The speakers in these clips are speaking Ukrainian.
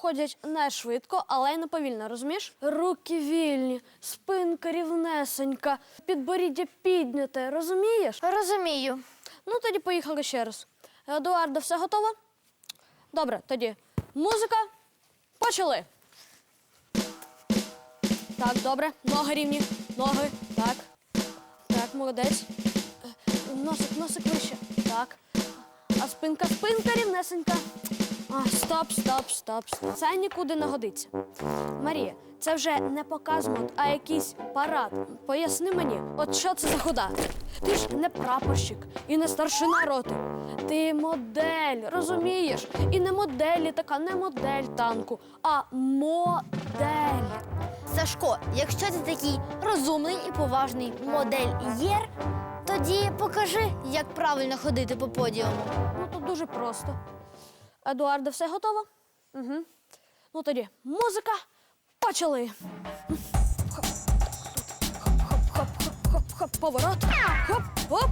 ходять не швидко, але й не повільно, розумієш? Руки вільні, спинка рівнесенька, підборіддя підняте, розумієш? Розумію. Ну, тоді поїхали ще раз. Едуарда, все готово? Добре, тоді музика. Почали. Так, добре. Ноги рівні. Ноги. Так. Так, молодець. Е, Носик, носик вище. Так. А спинка, спинка рівнесенька. А, стоп, стоп, стоп, стоп. Це нікуди не годиться. Марія, це вже не показмот, а якийсь парад. Поясни мені, от що це за хода? Ти ж не прапорщик і не старшина роти. Ти модель, розумієш? І не модель така, не модель танку, а модель. Сашко, якщо ти такий розумний і поважний модельєр, тоді покажи, як правильно ходити по подіуму. Ну, тут дуже просто. Едуарда, все готово? Угу. Ну тоді музика. Почали. Хоп, хоп, хоп, хоп, хоп, хоп, хоп, поворот. Хоп, хоп.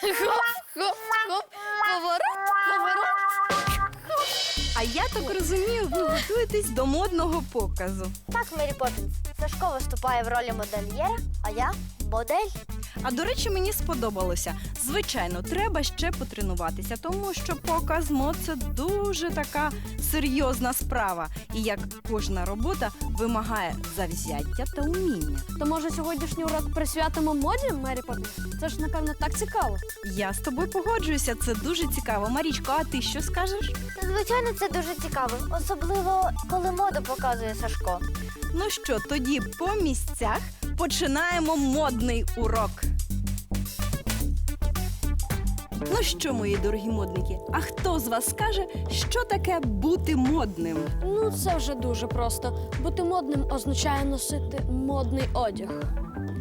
Хоп-хоп-хоп, поворот, поворот. А я так розумію, ви готуєтесь до модного показу. Так, Мері Поппінс, Сашко виступає в ролі модельєра, а я модель. А до речі, мені сподобалося. Звичайно, треба ще потренуватися, тому що показ мод це дуже така серйозна справа. І як кожна робота вимагає завзяття та уміння. То може сьогоднішній урок присвятимо моді, Мері Поппін? Це ж, напевно, так цікаво. Я з тобою погоджуюся, це дуже цікаво. Марічко, а ти що скажеш? Звичайно, це дуже цікаво, особливо коли моду показує Сашко. Ну що, тоді по місцях починаємо модний урок. Ну що, мої дорогі модники, а хто з вас скаже, що таке бути модним? Ну, це вже дуже просто. Бути модним означає носити модний одяг.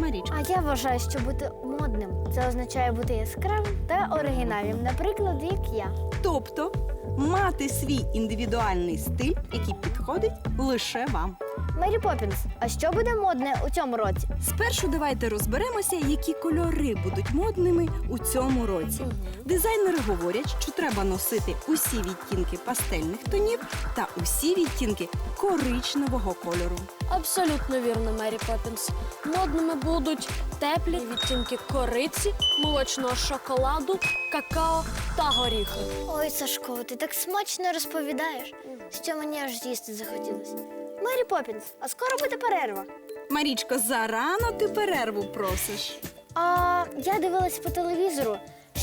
Марічка. А я вважаю, що бути модним це означає бути яскравим та оригінальним, наприклад, як я. Тобто мати свій індивідуальний стиль, який підходить лише вам. Мері Поппінс, а що буде модне у цьому році? Спершу давайте розберемося, які кольори будуть модними у цьому році. Дизайнери говорять, що треба носити усі відтінки пастельних тонів та усі відтінки коричневого кольору. Абсолютно вірно, Мері Поппінс. Модними будуть теплі відтінки кориці, молочного шоколаду, какао та горіхи. Ой, Сашко, ти так смачно розповідаєш, що мені аж їсти захотілося. Мері Поппінс, а скоро буде перерва. Марічко, зарано ти перерву просиш. А я дивилась по телевізору,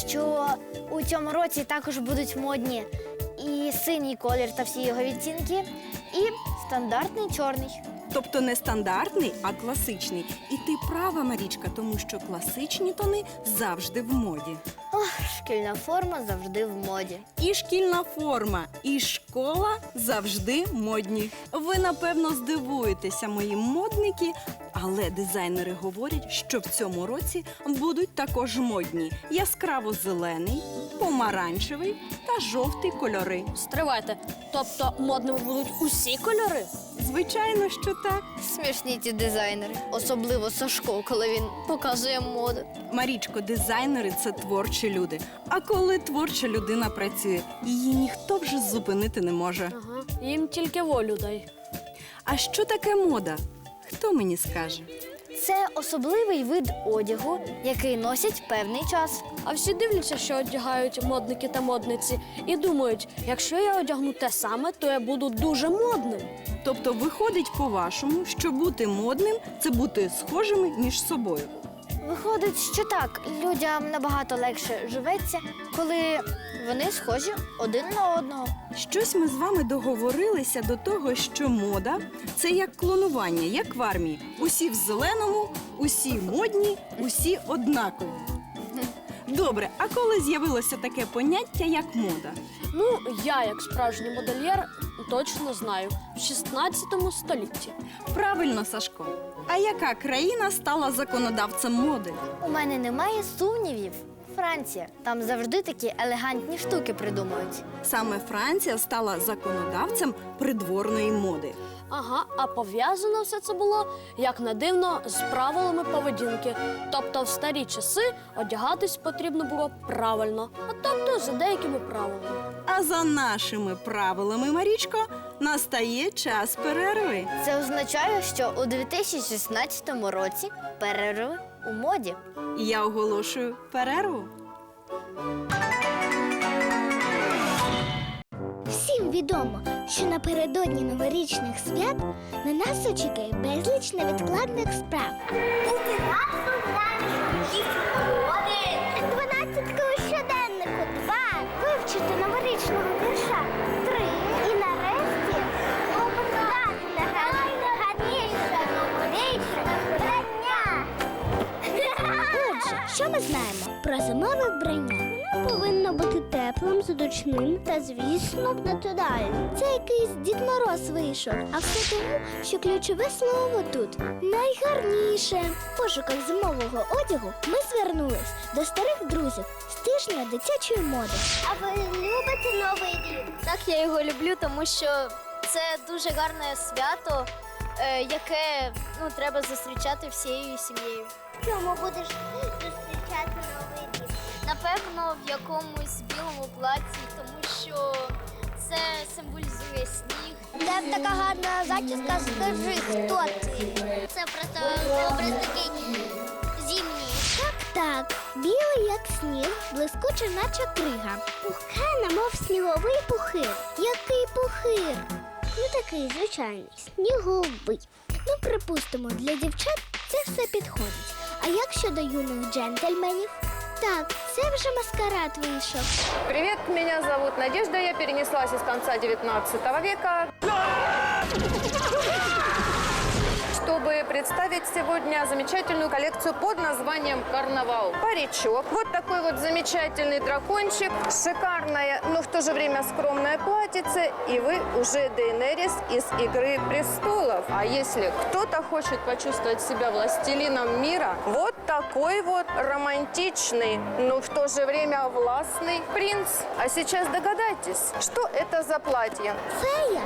що у цьому році також будуть модні і синій колір та всі його відтінки, і стандартний чорний. Тобто не стандартний, а класичний. І ти права, Марічка, тому що класичні тони завжди в моді. Ох, шкільна форма завжди в моді. І шкільна форма, і школа завжди модні. Ви напевно здивуєтеся, мої модники, але дизайнери говорять, що в цьому році будуть також модні: яскраво зелений, помаранчевий та жовтий кольори. Стривайте. Тобто модними будуть усі кольори? Звичайно, що так. Смішні ті дизайнери, особливо Сашко, коли він показує моду. Марічко, дизайнери це творчі люди. А коли творча людина працює, її ніхто вже зупинити не може. Ага. Їм тільки волю дай. А що таке мода? Хто мені скаже? Це особливий вид одягу, який носять певний час. А всі дивляться, що одягають модники та модниці, і думають, якщо я одягну те саме, то я буду дуже модним. Тобто виходить по-вашому, що бути модним це бути схожими між собою. Виходить, що так, людям набагато легше живеться, коли вони схожі один на одного. Щось ми з вами договорилися до того, що мода це як клонування, як в армії. Усі в зеленому, усі модні, усі однакові. Добре, а коли з'явилося таке поняття, як мода? Ну, я, як справжній модельєр, точно знаю, в 16 столітті. Правильно, Сашко. А яка країна стала законодавцем моди? У мене немає сумнівів. Франція. Там завжди такі елегантні штуки придумують. Саме Франція стала законодавцем придворної моди. Ага, а пов'язано все це було, як не дивно, з правилами поведінки. Тобто в старі часи одягатись потрібно було правильно, а тобто за деякими правилами. А за нашими правилами, Марічко, настає час перерви. Це означає, що у 2016 році перерви у моді. Я оголошую перерву. Відомо, що напередодні новорічних свят на нас очікує безліч невідкладних справ. Теплим, зручним та, звісно, натуральним. Це якийсь Дід Мороз вийшов. А все тому, що ключове слово тут найгарніше. В пошуках зимового одягу ми звернулись до старих друзів з тижня дитячої моди. А ви любите новий рік? Так, я його люблю, тому що це дуже гарне свято, е, яке ну, треба зустрічати всією сім'єю. Чому будеш? Напевно, в якомусь білому платі, тому що це символізує сніг. Де така гарна зачіска, скажи, хто ти? Це просто образ такий зимній. Так, так. Білий, як сніг, блискуче, наче крига. Пухке, немов сніговий пухир. Який пухир? Ну такий звичайний, сніговий. Ну, припустимо, для дівчат це все підходить. А як щодо юних джентльменів? Так, це вже маскарад вийшов. Привет, меня зовут Надежда, я перенеслась из конца 19 века. Представить сегодня замечательную коллекцию под названием «Карнавал». Паричок, вот такой вот замечательный дракончик, шикарное, но в то же время скромное платьице, и вы уже Дейнерис из «Игры престолов». А если кто-то хочет почувствовать себя властелином мира, вот такой вот романтичный, но в то же время властный принц. А сейчас догадайтесь, что это за платье? Фея,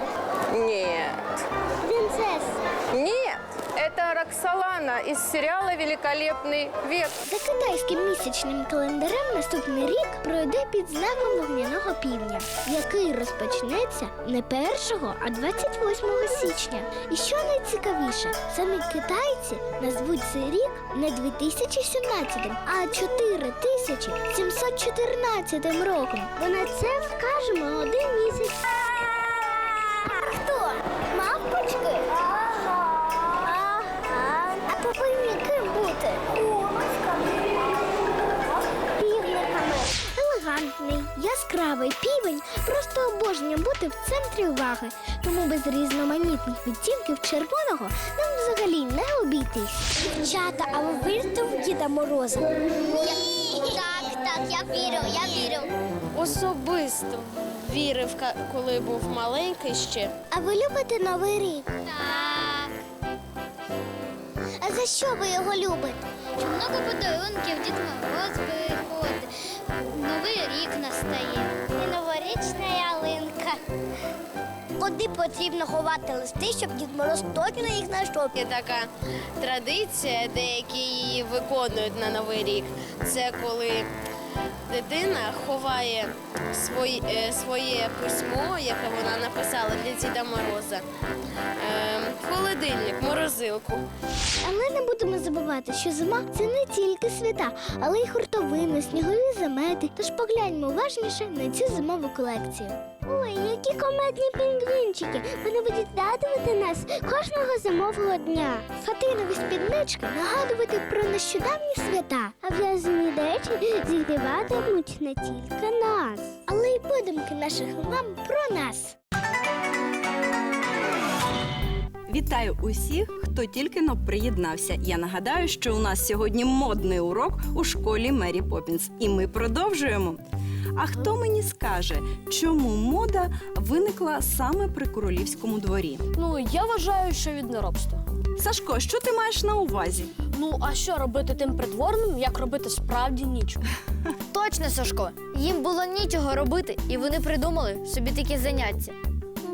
Нет. Роксолана из сериала «Великолепный век». За китайським місячним календарем наступний рік пройде під знаком вогняного півня, який розпочнеться не 1, а 28 січня. І що найцікавіше, самі китайці назвуть цей рік не 2017, а 4714 роком. Бо на це вкажемо один місяць. Яскравий півень просто обожнює бути в центрі уваги. Тому без різноманітних відтінків червоного нам взагалі не обійтись. Дівчата, а ви вірите в Діда Мороза? Так, так, я вірю, я вірю. Особисто вірив, ка- коли був маленький ще. А ви любите Новий рік? Так. А за що ви його любите? Много подарунків, Дід Мороз приходить. Куди потрібно ховати листи, щоб Дід Мороз точно їх знайшов? Є така традиція, деякі її виконують на Новий рік. Це коли дитина ховає свої, е, своє письмо, яке вона написала для Діда Мороза, е, в холодильник, морозилку. Але не будемо забувати, що зима це не тільки свята, але й хуртовини, снігові замети. Тож погляньмо уважніше на цю зимову колекцію. Ой, які комедні пінгвінчики! Вони будуть радувати нас кожного зимового дня. Фатинові спіднички нагадувати про нещодавні свята, а в'язані речі зігріватимуть не тільки нас, але й подумки наших мам про нас. Вітаю усіх, хто тільки но приєднався. Я нагадаю, що у нас сьогодні модний урок у школі Мері Поппінс. І ми продовжуємо. А хто мені скаже, чому мода виникла саме при королівському дворі? Ну, я вважаю, що від неробства. Сашко, що ти маєш на увазі? Ну, а що робити тим придворним, як робити справді нічого? Точно, Сашко. Їм було нічого робити, і вони придумали собі такі заняття.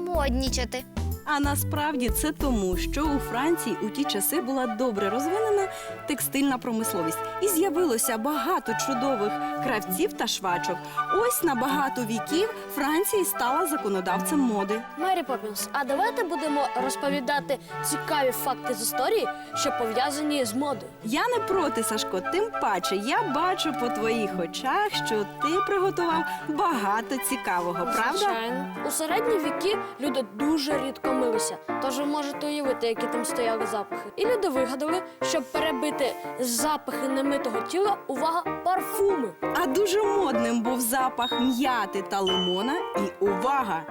Моднічати. А насправді це тому, що у Франції у ті часи була добре розвинена текстильна промисловість, і з'явилося багато чудових кравців та швачок. Ось на багато віків Франція й стала законодавцем моди. Мері Поппінс, а давайте будемо розповідати цікаві факти з історії, що пов'язані з модою. Я не проти, Сашко, тим паче я бачу по твоїх очах, що ти приготував багато цікавого, правда? Звичайно. У середні віки люди дуже рідко милися, тож ви можете уявити, які там стояли запахи. І люди вигадали, щоб перебити запахи немитого тіла, увага, парфуми. А дуже модним був запах м'яти та лимона і увага!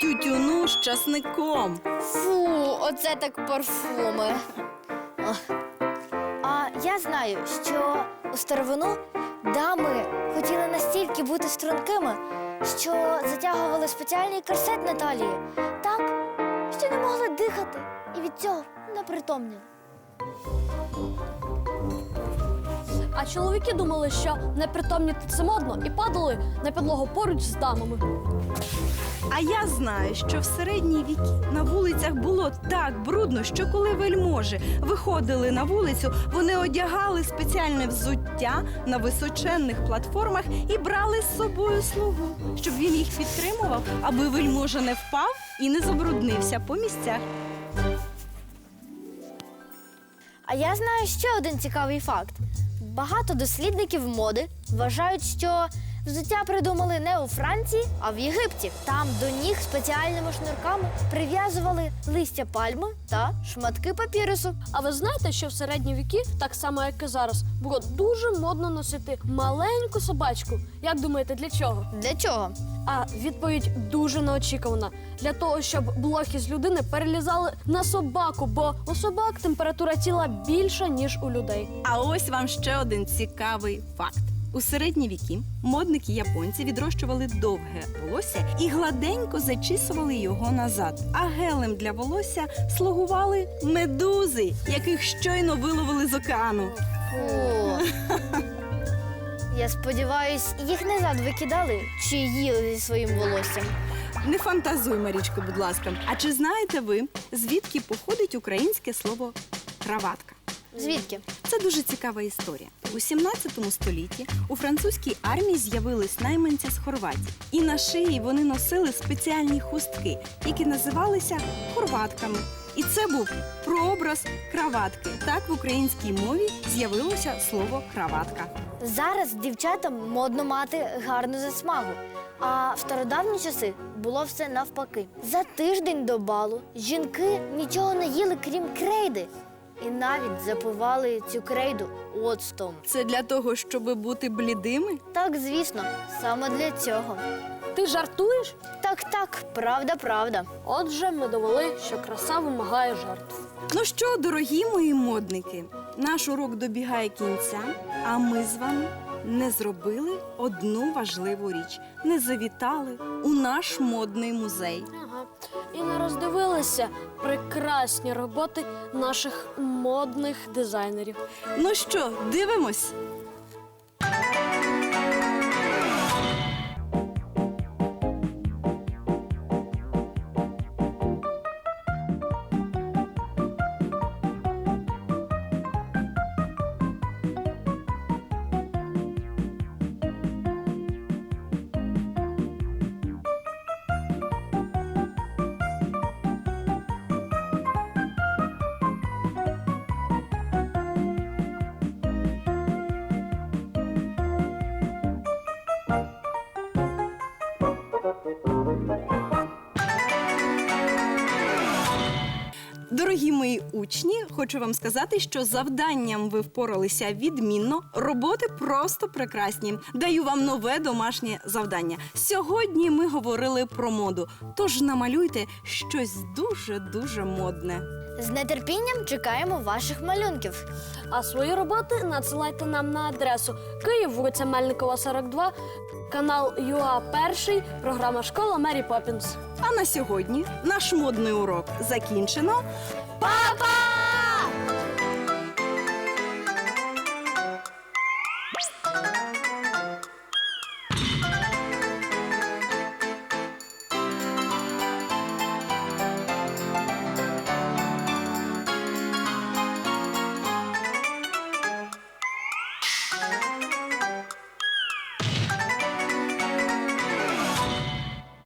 Тютюну з часником. Фу, оце так парфуми. А я знаю, що у старовину дами хотіли настільки бути стрункими, що затягували спеціальний корсет на талії так, що не могли дихати, і від цього непритомніли. А чоловіки думали, що непритомніти це модно, і падали на підлогу поруч з дамами. А я знаю, що в середні віки на вулицях було так брудно, що коли вельможі виходили на вулицю, вони одягали спеціальне взуття на височенних платформах і брали з собою слугу, щоб він їх підтримував, аби вельможа не впав і не забруднився по місцях. А я знаю ще один цікавий факт. Багато дослідників моди вважають, що взуття придумали не у Франції, а в Єгипті. Там до ніг спеціальними шнурками прив'язували листя пальми та шматки папірусу. А ви знаєте, що в середні віки, так само як і зараз, було дуже модно носити маленьку собачку. Як думаєте, для чого? Для чого? А відповідь дуже неочікувана. Для того, щоб блохи з людини перелізали на собаку, бо у собак температура тіла більша, ніж у людей. А ось вам ще один цікавий факт. У середні віки модники японці відрощували довге волосся і гладенько зачісували його назад. А гелем для волосся слугували медузи, яких щойно виловили з океану. Я сподіваюсь, їх назад викидали чи їли зі своїм волоссям. Не фантазуй, Марічко, будь ласка. А чи знаєте ви, звідки походить українське слово краватка? Звідки? Це дуже цікава історія. У 17 столітті у французькій армії з'явились найманці з Хорватії, і на шиї вони носили спеціальні хустки, які називалися хорватками. І це був прообраз краватки. Так в українській мові з'явилося слово краватка. Зараз дівчатам модно мати гарну засмагу. А в стародавні часи було все навпаки. За тиждень до балу жінки нічого не їли, крім крейди. І навіть запивали цю крейду оцтом. Це для того, щоб бути блідими. Так, звісно, саме для цього. Ти жартуєш? Так, так, правда, правда. Отже, ми довели, що краса вимагає жертв. Ну що, дорогі мої модники, наш урок добігає кінця, а ми з вами не зробили одну важливу річ: не завітали у наш модний музей. Ага. І не роздивилися прекрасні роботи наших модних дизайнерів. Ну що, дивимось? Дорогі мої учні, хочу вам сказати, що завданням ви впоралися відмінно. Роботи просто прекрасні. Даю вам нове домашнє завдання. Сьогодні ми говорили про моду. Тож намалюйте щось дуже дуже модне. З нетерпінням чекаємо ваших малюнків. А свої роботи надсилайте нам на адресу Київ, вулиця Мельникова, 42, канал ЮА Перший, програма Школа Мері Поппінс. А на сьогодні наш модний урок закінчено. Па-па!